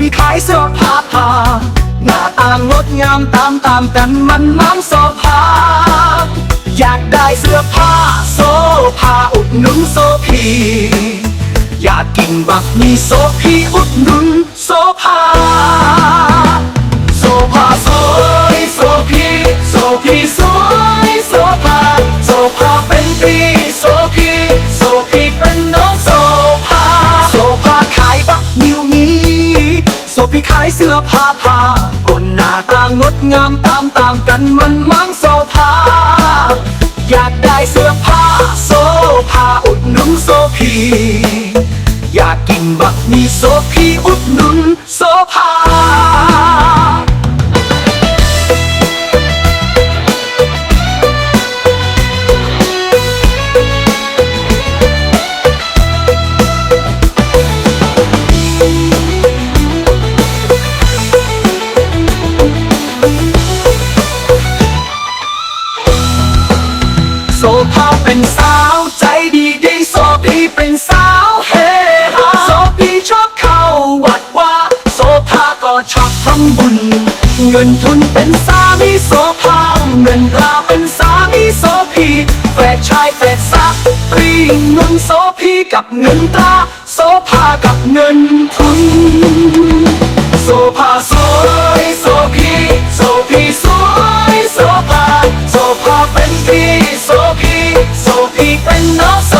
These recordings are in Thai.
พี่ขายเสื้อผ้าผ้าหน้าตางดงามตามตามกันมันมังโซผ้าอยากได้เสื้อผ้าโซผ้าอุดหนุนโซพีอยากกินบักมีโซพีอุดหนุนโซผ้าโซผ้าโซายเสื้อผ้าผ้าคนหน้าต่างดงามตามตามกันมันมังโซภาอยากได้เสื้อผ้าโซภาอุดหนุนโซพีอยากกินบักมีโซพีอุดหนุนโซภา โซภาเป็นสาวใจดีดีโซพีเป็นสาวเฮฮาโซพีชอบเข้าวัดว่าโซภาก็ชอบทำบุญ เงินทุนเป็นสามีโซภาเงินตาเป็นสามีโซพีแฝดชายแฝดสักตรีเงินโซพีกับเงินตาโซภากับเงินทุนโซภาโซ โซพีเป็นน้องโซ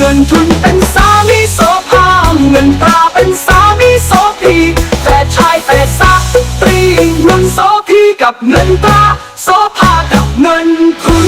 เงินทุนเป็นสามีโสภาเงินตราเป็นสามีโสพีแฝดชายแฝดสักตรีเงินโสพีกับเงินตราโสภากับเงินทุน